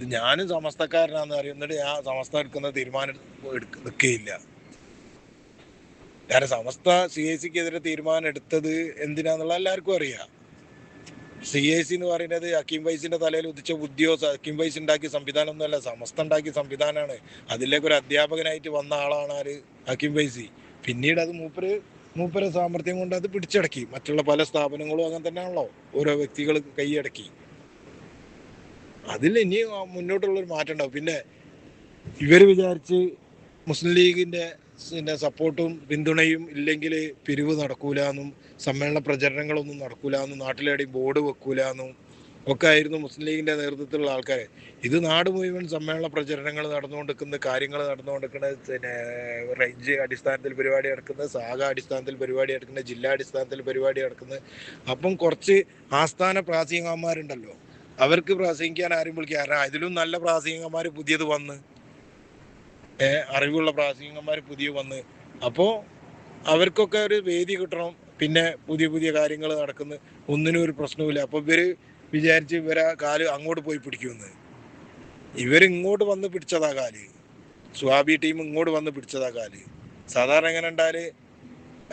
ഞാനും സമസ്തക്കാരനാന്ന് അറിയുന്നിട്ട് ഞാൻ സമസ്ത എടുക്കുന്ന തീരുമാനം നിൽക്കുകയില്ല കാരണം സമസ്ത സി ഐ സിക്കെതിരെ തീരുമാനം എടുത്തത് എന്തിനാന്നുള്ള എല്ലാവർക്കും അറിയാം. സി ഐ സി എന്ന് പറയുന്നത് അക്കീം വൈസിന്റെ തലയിൽ ഉദിച്ച ബുദ്ധിയോ അക്കീം വൈസ് ഉണ്ടാക്കിയ സംവിധാനം ഒന്നുമല്ല സമസ്ത ഉണ്ടാക്കിയ സംവിധാനമാണ്. അതിലേക്ക് ഒരു അധ്യാപകനായിട്ട് വന്ന ആളാണ് ആര്? അക്കീം വൈസി പിന്നീട് അത് മൂപ്പര് മൂപ്പര സാമർഥ്യം കൊണ്ട് അത് പിടിച്ചടക്കി. മറ്റുള്ള പല സ്ഥാപനങ്ങളും അങ്ങനെ തന്നെയാണല്ലോ. ഓരോ വ്യക്തികൾ കൈയടക്കി. അതിൽ ഇനി മുന്നോട്ടുള്ള ഒരു മാറ്റം ഉണ്ടാവും. പിന്നെ ഇവർ വിചാരിച്ച് മുസ്ലിം ലീഗിന്റെ പിന്നെ സപ്പോർട്ടും പിന്തുണയും ഇല്ലെങ്കിൽ പിരിവ് നടക്കൂലെന്നും സമ്മേളന പ്രചരണങ്ങളൊന്നും നടക്കൂലെന്നും നാട്ടിലെവിടെയും ബോർഡ് വെക്കൂലെന്നും ഒക്കെ ആയിരുന്നു മുസ്ലിം ലീഗിന്റെ നേതൃത്വത്തിലുള്ള ആൾക്കാർ ഇത് നാട് മുഴുവൻ സമ്മേളന പ്രചരണങ്ങൾ നടന്നുകൊണ്ടിരിക്കുന്ന കാര്യങ്ങൾ നടന്നുകൊണ്ടിരിക്കുന്നത് പിന്നെ റേഞ്ച് അടിസ്ഥാനത്തിൽ പരിപാടി നടക്കുന്നത് സാഗ അടിസ്ഥാനത്തിൽ പരിപാടി നടക്കുന്നത് ജില്ലാ അടിസ്ഥാനത്തിൽ പരിപാടി നടക്കുന്നത് അപ്പം കുറച്ച് ആസ്ഥാന പ്രാസംഗികന്മാരുണ്ടല്ലോ അവർക്ക് പ്രാസംഗിക്കാൻ ആരും വിളിക്കാറ അതിലും നല്ല പ്രാസംഗികന്മാർ പുതിയത് വന്ന്. അറിവുള്ള പ്രാസംഗികന്മാർ പുതിയ വന്ന്. അപ്പോൾ അവർക്കൊക്കെ ഒരു വേദി കിട്ടണം. പിന്നെ പുതിയ പുതിയ കാര്യങ്ങൾ നടക്കുന്നു. ഒന്നിനും ഒരു പ്രശ്നവുമില്ല. അപ്പൊ ഇവർ വിചാരിച്ച് ഇവരെ കാൽ അങ്ങോട്ട് പോയി പിടിക്കുമെന്ന്. ഇവരിങ്ങോട്ട് വന്ന് പിടിച്ചതാ കാൽ. സ്വാബി ടീം ഇങ്ങോട്ട് വന്ന് പിടിച്ചതാ കാൽ. സാധാരണ എങ്ങനെ ഉണ്ടാൽ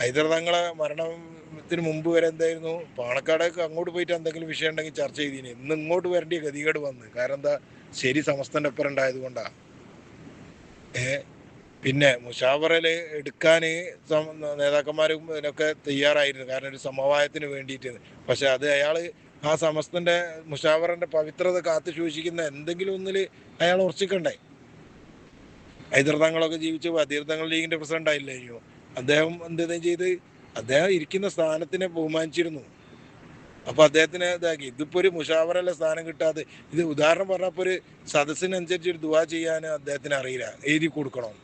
ഹൈദർ തങ്ങളെ മരണത്തിന് മുമ്പ് വരെ എന്തായിരുന്നു? പാണക്കാടേക്ക് അങ്ങോട്ട് പോയിട്ട് എന്തെങ്കിലും വിഷയം ഉണ്ടെങ്കിൽ ചർച്ച ചെയ്തിന്. ഇന്ന് ഇങ്ങോട്ട് വരേണ്ട ഗതികേട് വന്ന്. കാരണം എന്താ? ശരി സമസ്തന്റെ ഒപ്പം ഉണ്ടായത് ഏ? പിന്നെ മുഷാവറയിൽ എടുക്കാന് നേതാക്കന്മാരും ഇതിനൊക്കെ തയ്യാറായിരുന്നു. കാരണം ഒരു സമവായത്തിന് വേണ്ടിയിട്ട്. പക്ഷെ അത് അയാൾ ആ സമസ്തന്റെ മുഷാവറിന്റെ പവിത്രത കാത്തു സൂക്ഷിക്കുന്ന എന്തെങ്കിലും ഒന്നിൽ അയാൾ ഉറച്ചിക്കണ്ടേ? ഐതീർത്ഥങ്ങളൊക്കെ ജീവിച്ചു അതീർത്ഥങ്ങൾ ലീഗിന്റെ പ്രസിഡന്റ് ആയില്ലേ അദ്ദേഹം എന്തെങ്കിലും ചെയ്ത് അദ്ദേഹം ഇരിക്കുന്ന സ്ഥാനത്തിനെ ബഹുമാനിച്ചിരുന്നു. അപ്പൊ അദ്ദേഹത്തിന് ഇതാക്കി ഇതിപ്പോ ഒരു മുഷാവറല്ല സ്ഥാനം കിട്ടാതെ ഇത് ഉദാഹരണം പറഞ്ഞപ്പോ ഒരു സദസ്സിനനുസരിച്ച് ഒരു ദുവാ ചെയ്യാൻ അദ്ദേഹത്തിന് അറിയില്ല എഴുതി കൊടുക്കണം.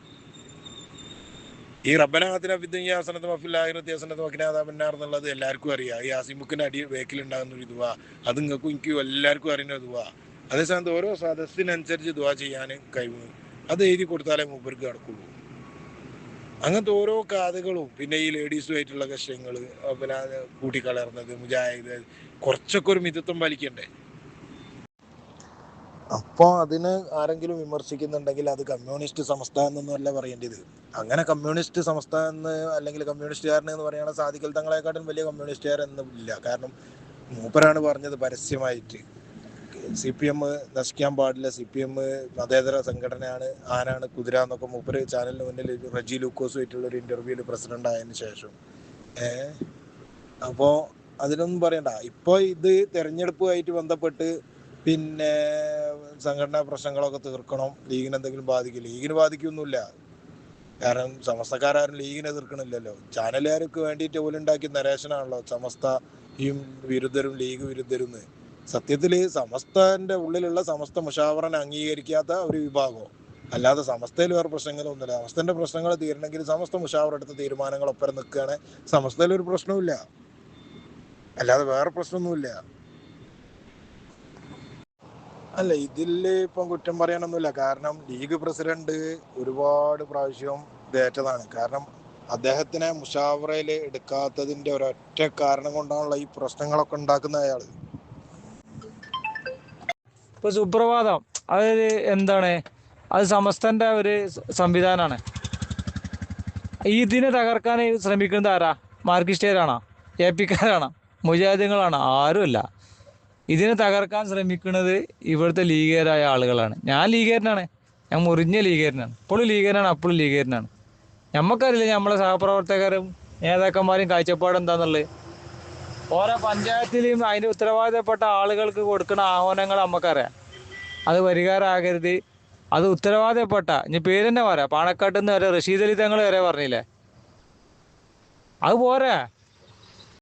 ഈ റബ്ബനാഥന വിദ്യാസനത്ത് മഫില്ലാഹിറത്യാസനത്ത് മക്കിനാഥാപന്നാർ എന്നുള്ളത് എല്ലാവർക്കും അറിയാം. ഈ ആസിമുക്കിന്റെ അടി വേക്കിലുണ്ടാകുന്ന ഒരു ദുവാ അത് നിങ്ങൾക്കും എനിക്കും എല്ലാവർക്കും അറിയുന്ന ദുവാ. അതേസമയത്ത് ഓരോ സദസ്സിനനുസരിച്ച് ദുവാ ചെയ്യാൻ കഴിവ് അത് എഴുതി കൊടുത്താലേ മൂപ്പർക്ക് കിടക്കുള്ളൂ അങ്ങനത്തെ ഓരോ കഥകളും പിന്നെ ഈ ലേഡീസുമായിട്ടുള്ള കഷ്ടങ്ങൾ പിന്നെ കൂട്ടിക്കളർന്നത് മുജാഹിദ് കുറച്ചൊക്കെ ഒരു മിതത്വം പാലിക്കണ്ടേ? അപ്പോൾ അതിന് ആരെങ്കിലും വിമർശിക്കുന്നുണ്ടെങ്കിൽ അത് കമ്മ്യൂണിസ്റ്റ് സംസ്ഥാനം എന്നല്ല പറയേണ്ടത്. അങ്ങനെ കമ്മ്യൂണിസ്റ്റ് സംസ്ഥാനം അല്ലെങ്കിൽ കമ്മ്യൂണിസ്റ്റുകാരൻ എന്ന് പറയുന്ന സാധിക്കൽ തങ്ങളെക്കാട്ടും വലിയ കമ്മ്യൂണിസ്റ്റുകാരൻ ഇല്ല കാരണം മൂപ്പരാണ് പറഞ്ഞത് പരസ്യമായിട്ട്. സി പി എം നശിക്കാൻ പാടില്ല. സി പി എം മതേതര സംഘടനയാണ് ആനാണ് കുതിര എന്നൊക്കെ മൂപ്പര് ചാനലിന് മുന്നിൽ റജി ലൂക്കോസുമായിട്ടുള്ള ഒരു ഇന്റർവ്യൂൽ പ്രസിഡന്റ് ആയതിനു ശേഷം. ഏഹ് അപ്പോ അതിനൊന്നും പറയണ്ട. ഇപ്പൊ ഇത് തെരഞ്ഞെടുപ്പുമായിട്ട് ബന്ധപ്പെട്ട് പിന്നെ സംഘടനാ പ്രശ്നങ്ങളൊക്കെ തീർക്കണം. ലീഗിന് എന്തെങ്കിലും ബാധിക്കും. ലീഗിന് ബാധിക്കൊന്നുമില്ല. കാരണം സമസ്തക്കാരും ലീഗിനെ എതിർക്കണില്ലല്ലോ. ചാനലുകാർക്ക് വേണ്ടിയിട്ട് പോലുണ്ടാക്കിയ നരേശനാണല്ലോ സമസ്ത ഈ വിരുദ്ധരും ലീഗ് വിരുദ്ധരും എന്ന്. സത്യത്തിൽ സമസ്തന്റെ ഉള്ളിലുള്ള സമസ്ത മുഷാവറനെ അംഗീകരിക്കാത്ത ഒരു വിഭാഗം. അല്ലാതെ സമസ്തയിൽ വേറെ പ്രശ്നങ്ങളൊന്നുമില്ല. സമസ്തന്റെ പ്രശ്നങ്ങൾ തീരണമെങ്കിൽ സമസ്ത മുഷാവർ എടുത്ത തീരുമാനങ്ങൾ ഒപ്പം നിൽക്കുകയാണ്. സമസ്തയിൽ ഒരു പ്രശ്നവുമില്ല. അല്ലാതെ വേറെ പ്രശ്നമൊന്നുമില്ല. അല്ല ഇതിൽ ഇപ്പം കുറ്റം പറയാനൊന്നുമില്ല. കാരണം ലീഗ് പ്രസിഡന്റ് ഒരുപാട് പ്രാവശ്യം ഇതേറ്റതാണ്. കാരണം അദ്ദേഹത്തിനെ മുഷാവറയിൽ എടുക്കാത്തതിന്റെ ഒരൊറ്റ കാരണം കൊണ്ടാണല്ലോ ഈ പ്രശ്നങ്ങളൊക്കെ ഉണ്ടാക്കുന്ന അയാൾ. ഇപ്പൊ സുപ്രഭാതം. അത് എന്താണ്? അത് സമസ്തന്റെ ഒരു സംവിധാനമാണ് ഇതിനെ തകർക്കാൻ ശ്രമിക്കുന്നത് ആരാ? മാർക്കിസ്റ്റുകാരാണോ എ പിക്കാരാണോ? മുജാഹിദുകളാണോ ആരുമല്ല. ഇതിനെ തകർക്കാൻ ശ്രമിക്കുന്നത് ഇവിടുത്തെ ലീഗേരായ ആളുകളാണ്. ഞാൻ ലീഗേരനാണ് ഞാൻ മുറിഞ്ഞ ലീഗേരനാണ് ഇപ്പോഴും ലീഗേരനാണ് അപ്പോഴും ലീഗേരനാണ് നമുക്കറിയില്ല നമ്മളെ സഹപ്രവർത്തകരും നേതാക്കന്മാരും കാഴ്ചപ്പാട് എന്താന്നുള്ളത് ഓരോ പഞ്ചായത്തിലും അതിന്റെ ഉത്തരവാദിത്തപ്പെട്ട ആളുകൾക്ക് കൊടുക്കുന്ന ആഹ്വാനങ്ങൾ നമുക്കറിയാം. അത് പരിഹാരമാകരുത്. അത് ഉത്തരവാദിത്തപ്പെട്ട ഇനി പേര് തന്നെ പറയാം. പാണക്കാട്ട് നിന്ന് വരെ റഷീദ് അലി തങ്ങൾ വരെ പറഞ്ഞില്ലേ? അത് പോരാ?